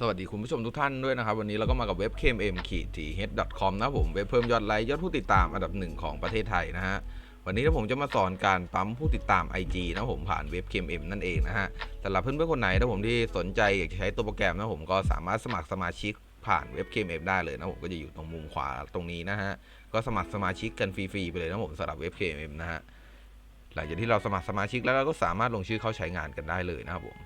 สวัสดีคุณผู้ชมทุกท่านด้วยนะครับ วันนี้เราก็มากับเว็บ kmm ขีด com นะผมเว็บเพิ่มยอดไลค์ยอดผู้ติดตามอันดับหนึ่งของประเทศไทยนะฮะวันนี้ผมจะมาสอนการปั๊มผู้ติดตาม IG นะผมผ่านเว็บ kmm นั่นเองนะฮะสำหรับเพื่อนๆคนไหนนะผมที่สนใจอยากจะใช้ตัวโปรแกรมนะผมก็สามารถสมัครสมาชิกผ่านเว็บ kmm ได้เลยนะผมก็จะอยู่ตรงมุมขวาตรงนี้นะฮะก็สมัครสมาชิกกันฟรีๆไปเลยนะผมสำหรับเว็บ kmm นะฮะหลังจากที่เราสมัครสมาชิกแล้วเราก็สามารถลงชื่อเข้าใช้งานกันได้เลยนะครับผม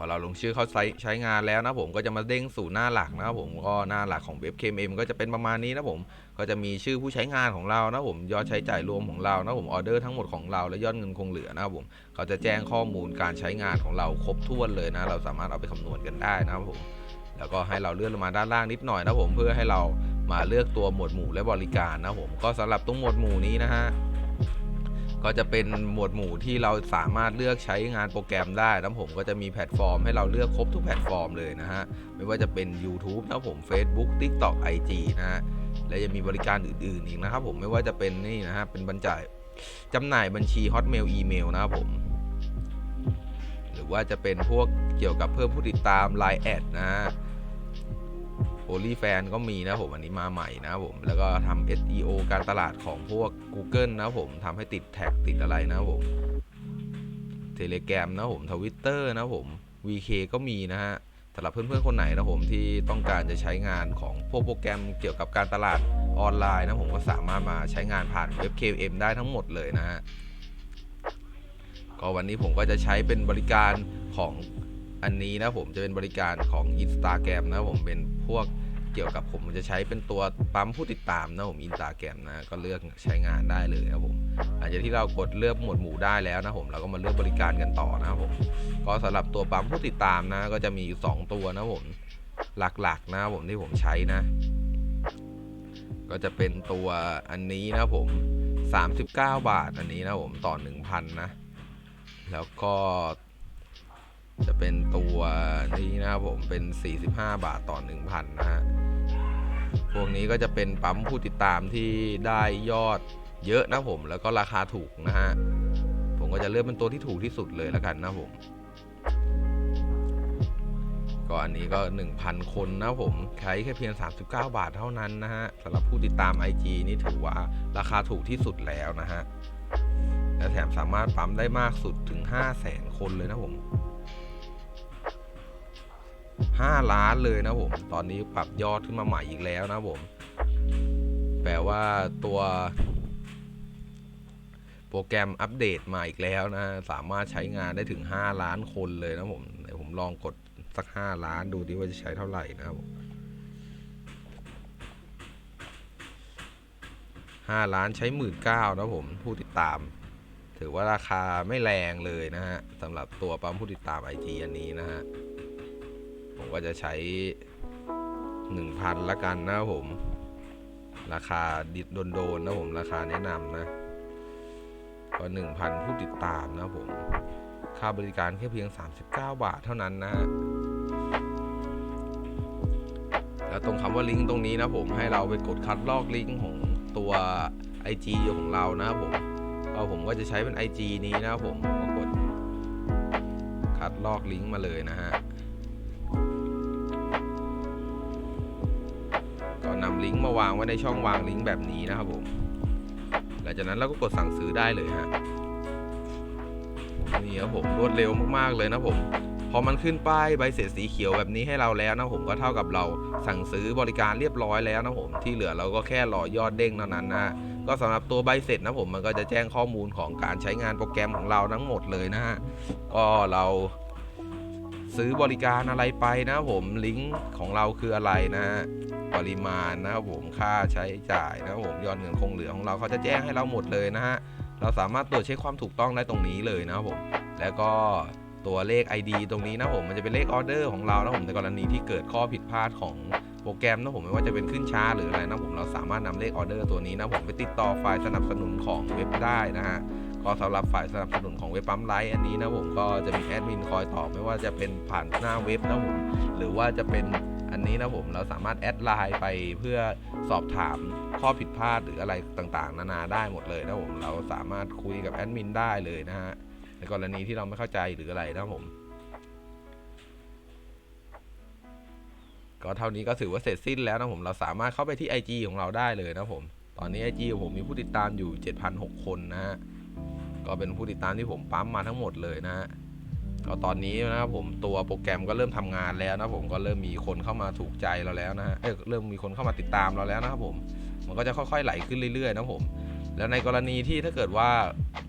อเราลงชื่อเข้าใช้ใช้งานแล้วนะผมก็จะมาเด้งสู่หน้าหลักนะครับผมก็หน้าหลักของเว็บ KMM ก็จะเป็นประมาณนี้นะผมก็จะมีชื่อผู้ใช้งานของเรานะผมยอดใช้จ่ายรวมของเรานะผมออเดอร์ทั้งหมดของเราและยอดเงินคงเหลือนะครับผมเขาจะแจ้งข้อมูลการใช้งานของเราครบถ้วนเลยนะ เราสามารถเอาไปคำนวณกันได้นะครับผมแล้วก็ให้เราเลื่อนลงมาด้านล่างนิดหน่อยนะผมเพื่อให้เรามาเลือกตัวหมวดหมู่และบริการนะผมก็สำหรับตรงหมวดหมู่นี้นะฮะ ก็จะเป็นหมวดหมู่ที่เราสามารถเลือกใช้งานโปรแกรมได้นะผมก็จะมีแพลตฟอร์มให้เราเลือกครบทุกแพลตฟอร์มเลยนะฮะ ไม่ว่าจะเป็น YouTube นะผม Facebook TikTok IG นะฮะ และยังมีบริการอื่นๆอีกนะครับผมไม่ว่าจะเป็นนี่นะฮะ เป็นบรรจ่ายจำหน่ายบัญชี Hotmail อีเมลนะครับผม หรือว่าจะเป็นพวกเกี่ยวกับเพิ่มผู้ติดตาม Line แอดนะฮะ o n l y f a n ก็มีนะผม อันนี้มาใหม่นะผม แล้วก็ทำ SEO การตลาดของพวก Google นะผมทำให้ติดแท็กติดอะไรนะผม Telegram นะครับผม Twitter นะผม VK ก็มีนะฮะสำหรับเพื่อนๆคนไหนนะผมที่ต้องการจะใช้งานของพวกโปรแกรมเกี่ยวกับการตลาดออนไลน์นะผมก็สามารถมาใช้งานผ่านเว็บ KM ได้ทั้งหมดเลยนะฮะก็วันนี้ผมก็จะใช้เป็นบริการของ อันนี้นะผมจะเป็นบริการของ Instagram นะผมเป็นพวกเกี่ยวกับผมจะใช้เป็นตัวปั๊มผู้ติดตามนะผม Instagram นะก็เลือกใช้งานได้เลยนะผมหลังจากที่เรากดเลือกหมวดหมู่ได้แล้วนะผมเราก็มาเลือกบริการกันต่อนะครับผมก็สำหรับตัวปั๊มผู้ติดตามนะ ก็จะมีอยู่สองตัวนะผมหลักๆนะครับผมที่ผมใช้นะ ก็จะเป็นตัวอันนี้นะผม 39 บาทอันนี้นะผมต่อ 1,000 นะ แล้วก็ จะเป็นตัวนี้นะครับผมเป็น 45 บาทต่อ 1,000 นะฮะ พวกนี้ก็จะเป็นปั๊มผู้ติดตามที่ได้ยอดเยอะนะผมแล้วก็ราคาถูกนะฮะ ผมก็จะเลือกเป็นตัวที่ถูกที่สุดเลยแล้วกันนะผมก็อันนี้ก็ 1,000 คนนะผมใช้แค่เพียง 39 บาทเท่านั้นนะฮะสำหรับผู้ติดตาม IG นี่ถือว่าราคาถูกที่สุดแล้วนะฮะและแถมสามารถปั๊มได้มากสุดถึง 5 0 0แสนคนเลยนะผม 5 ล้านเลยนะผม ตอนนี้ปรับยอดขึ้นมาใหม่อีกแล้วนะผม แปลว่าตัวโปรแกรมอัปเดตมาอีกแล้วนะ สามารถใช้งานได้ถึง 5 ล้านคนเลยนะผมเดี๋ยวผมลองกดสัก 5 ล้านดูดิว่าจะใช้เท่าไหร่นะครับผม5ล้านใช้หมื่นเก้านะผมผู้ติดตาม ถือว่าราคาไม่แรงเลยนะฮะสำหรับตัวปั๊มผู้ติดตาม IG อันนี้นะฮะ ผมก็จะใช้ 1,000ละกันนะผม ราคาดิดโดนๆนะผมราคาแนะนำนะ ก็ 1,000 ผู้ติดตามนะผม ค่าบริการแค่เพียง 39 บาทเท่านั้นนะแล้วตรงคำว่าลิงก์ตรงนี้นะผมให้เราไปกดคัดลอกลิงก์ของตัว IG ของเรานะครับผมก็ผมก็จะใช้เป็น IG นี้นะครับผมผมก็กดคัดลอกลิงก์มาเลยนะฮะ ลิงก์มาวางไว้ในช่องวางลิงก์แบบนี้นะครับผมหลังจากนั้นเราก็กดสั่งซื้อได้เลยฮะนี่ครับผมรวดเร็วมากๆเลยนะผมพอมันขึ้นป้ายใบเสร็จสีเขียวแบบนี้ให้เราแล้วนะผมก็เท่ากับเราสั่งซื้อบริการเรียบร้อยแล้วนะผมที่เหลือเราก็แค่รอยอดเด้งเท่านั้นนะก็สำหรับตัวใบเสร็จนะผมมันก็จะแจ้งข้อมูลของการใช้งานโปรแกรมของเราทั้งหมดเลยนะฮะก็เรา ซื้อบริการอะไรไปนะผมลิงก์ของเราคืออะไรนะปริมาณนะครับผมค่าใช้จ่ายนะครับผมยอดเงินคงเหลือของเราเขาจะแจ้งให้เราหมดเลยนะฮะเราสามารถตรวจเช็คความถูกต้องได้ตรงนี้เลยนะครับผมแล้วก็ตัวเลข ID ตรงนี้นะผมมันจะเป็นเลขออเดอร์ของเรานะผมในกรณีที่เกิดข้อผิดพลาดของโปรแกรมนะผมไม่ว่าจะเป็นขึ้นช้าหรืออะไรนะผมเราสามารถนำเลขออเดอร์ตัวนี้นะผมไปติดต่อฝ่ายสนับสนุนของเว็บได้นะฮะ ก็สำหรับฝ่ายสนับสนุนของเว็บปั๊มไลท์อันนี้นะผมก็จะมีแอดมินคอยตอบไม่ว่าจะเป็นผ่านหน้าเว็บนะผมหรือว่าจะเป็นอันนี้นะผมเราสามารถแอดไลน์ไปเพื่อสอบถามข้อผิดพลาดหรืออะไรต่างๆ นานาได้หมดเลยนะผมเราสามารถคุยกับแอดมินได้เลยนะฮะในกรณีที่เราไม่เข้าใจหรืออะไรนะผมก็เท่านี้ก็ถือว่าเสร็จสิ้นแล้วนะผมเราสามารถเข้าไปที่ IG ของเราได้เลยนะผม ตอนนี้ IG ผมมีผู้ติดตามอยู่ 7,006 คนนะฮะ ก็เป็นผู้ติดตามที่ผมปั๊มมาทั้งหมดเลยนะฮะก็ตอนนี้นะครับผมตัวโปรแกรมก็เริ่มทำงานแล้วนะผมก็เริ่มมีคนเข้ามาถูกใจเราแล้วนะฮะเเริ่มมีคนเข้ามาติดตามเราแล้วนะครับผม มันก็จะค่อยๆไหลขึ้นเรื่อยๆนะผม แล้วในกรณีที่ถ้าเกิดว่า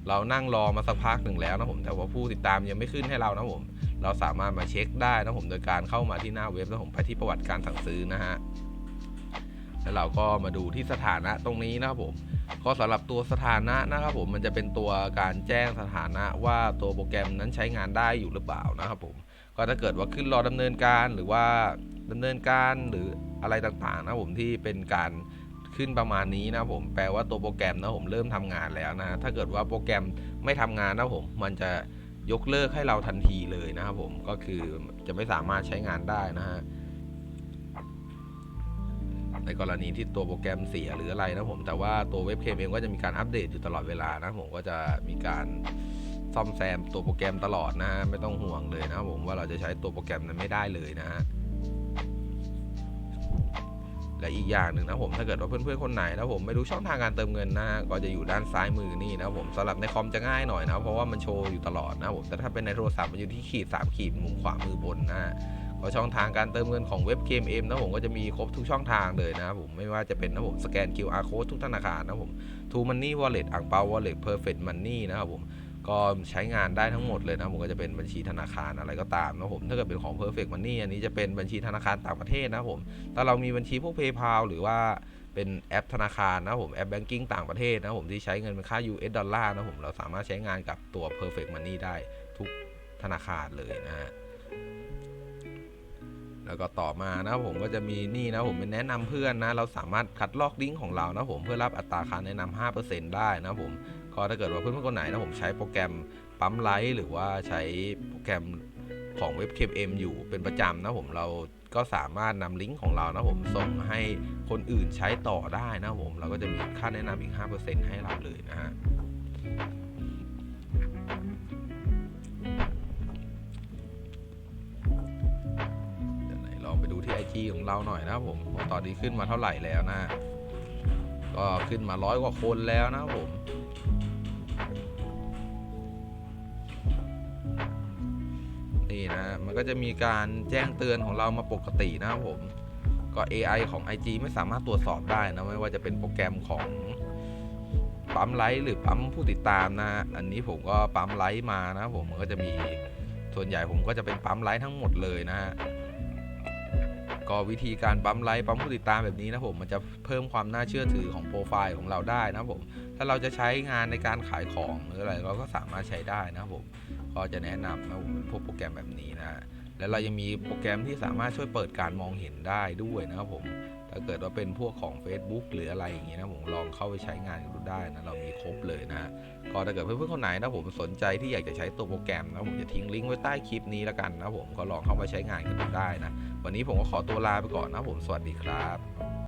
เรานั่งรอมาสักพักหนึ่งแล้วนะผม แต่ว่าผู้ติดตามยังไม่ขึ้นให้เรานะผม เราสามารถมาเช็คได้นะผมโดยการเข้ามาที่หน้าเว็บแล้วผมไปที่ประวัติการสั่งซื้อนะฮะ แล้วเราก็มาดูที่สถานะตรงนี้นะครับผม ก็สำหรับตัวสถานะนะครับผมมันจะเป็นตัวการแจ้งสถานะว่าตัวโปรแกรมนั้นใช้งานได้อยู่หรือเปล่านะครับผมก็ถ้าเกิดว่าขึ้นรอดำเนินการหรือว่าดำเนินการหรืออะไรต่างๆนะผมที่เป็นการขึ้นประมาณนี้นะผมแปลว่าตัวโปรแกรมนะผมเริ่มทำงานแล้วนะถ้าเกิดว่าโปรแกรมไม่ทำงานนะผมมันจะยกเลิกให้เราทันทีเลยนะครับผมก็คือจะไม่สามารถใช้งานได้นะฮะ ในกรณีที่ตัวโปรแกรมเสียหรืออะไรนะผม แต่ว่าตัวเว็บเคมเองก็จะมีการอัปเดตอยู่ตลอดเวลานะผมก็จะมีการซ่อมแซมตัวโปรแกรมตลอดนะฮะไม่ต้องห่วงเลยนะผมว่าเราจะใช้ตัวโปรแกรมนั้นไม่ได้เลยนะฮะและอีกอย่างหนึ่งนะผมถ้าเกิดว่าเพื่อนๆคนไหนนะผมไม่รู้ช่องทางการเติมเงินนะก็จะอยู่ด้านซ้ายมือนี่นะผมสำหรับในคอมจะง่ายหน่อยนะเพราะว่ามันโชว์อยู่ตลอดนะผมแต่ถ้าเป็นในโทรศัพท์มันอยู่ที่ขีด3ขีดมุมขวามือบนนะ ก็ช่องทางการเติมเงินของเว็บ KMM นะผมก็จะมีครบทุกช่องทางเลยนะครับผมไม่ว่าจะเป็นนะผมสแกน QR code ทุกธนาคารนะผม True Money Wallet อ่างเปา Wallet Perfect Money นะครับผมก็ใช้งานได้ทั้งหมดเลยนะผมก็จะเป็นบัญชีธนาคารอะไรก็ตามนะผมถ้าเกิดเป็นของ Perfect Money อันนี้จะเป็นบัญชีธนาคารต่างประเทศนะผมถ้าเรามีบัญชีพวก PayPal หรือว่าเป็นแอปธนาคารนะผมแอปแบงกิ้งต่างประเทศนะผมที่ใช้เงินเป็นค่า US ดอลลาร์นะผมเราสามารถใช้งานกับตัว Perfect Money ได้ทุกธนาคารเลยนะฮะ แล้วก็ต่อมานะผมก็จะมีนี่นะผมเป็นแนะนำเพื่อนนะเราสามารถคัดลอกลิงก์ของเรานะผมเพื่อรับอัตราค่าแนะนำ5%ได้นะผมก็ถ้าเกิดว่าเพื่อนๆคนไหนนะผมใช้โปรแกรมปั๊มไลท์หรือว่าใช้โปรแกรมของเว็บ KM อยู่เป็นประจำนะผมเราก็สามารถนำลิงก์ของเรานะผมส่งให้คนอื่นใช้ต่อได้นะผมเราก็จะมีค่าแนะนำอีก 5%ให้เราเลยนะฮะ ดี๋ยวไองไปดูที่ IG ของเราหน่อยนะครับผมว่าตอนนี้ขึ้นมาเท่าไหร่แล้วนะ ก็ขึ้นมาร้อยกว่าคนแล้วนะครับผมนี่นะมันก็จะมีการแจ้งเตือนของเรามาปกตินะครับผมก็ AI ของ IG ไม่สามารถตรวจสอบได้นะไม่ว่าจะเป็นโปรแกรมของปั๊มไลท์หรือปั๊มผู้ติดตามนะ อันนี้ผมก็ปั๊มไลท์มานะผมมันก็จะมีส่วนใหญ่ผมก็จะเป็นปั๊มไลท์ทั้งหมดเลยนะฮะ ก็วิธีการปั๊มไลค์ปั๊มผู้ติดตามแบบนี้นะผมมันจะเพิ่มความน่าเชื่อถือของโปรไฟล์ของเราได้นะผมถ้าเราจะใช้งานในการขายของหรืออะไรเราก็สามารถใช้ได้นะผมก็จะแนะนำนะผมพวกโปรแกรมแบบนี้นะแล้วเรายังมีโปรแกรมที่สามารถช่วยเปิดการมองเห็นได้ด้วยนะครับผม ถ้าเกิดว่าเป็นพวกของ Facebook หรืออะไรอย่างงี้นะผมลองเข้าไปใช้งานดูได้นะเรามีครบเลยนะก็ถ้าเกิดเพื่อนๆคนไหนนะผมสนใจที่อยากจะใช้ตัวโปรแกรมนะผมจะทิ้งลิงก์ไว้ใต้คลิปนี้แล้วกันนะผมก็ลองเข้าไปใช้งานกันดูได้นะวันนี้ผมก็ขอตัวลาไปก่อนนะผมสวัสดีครับ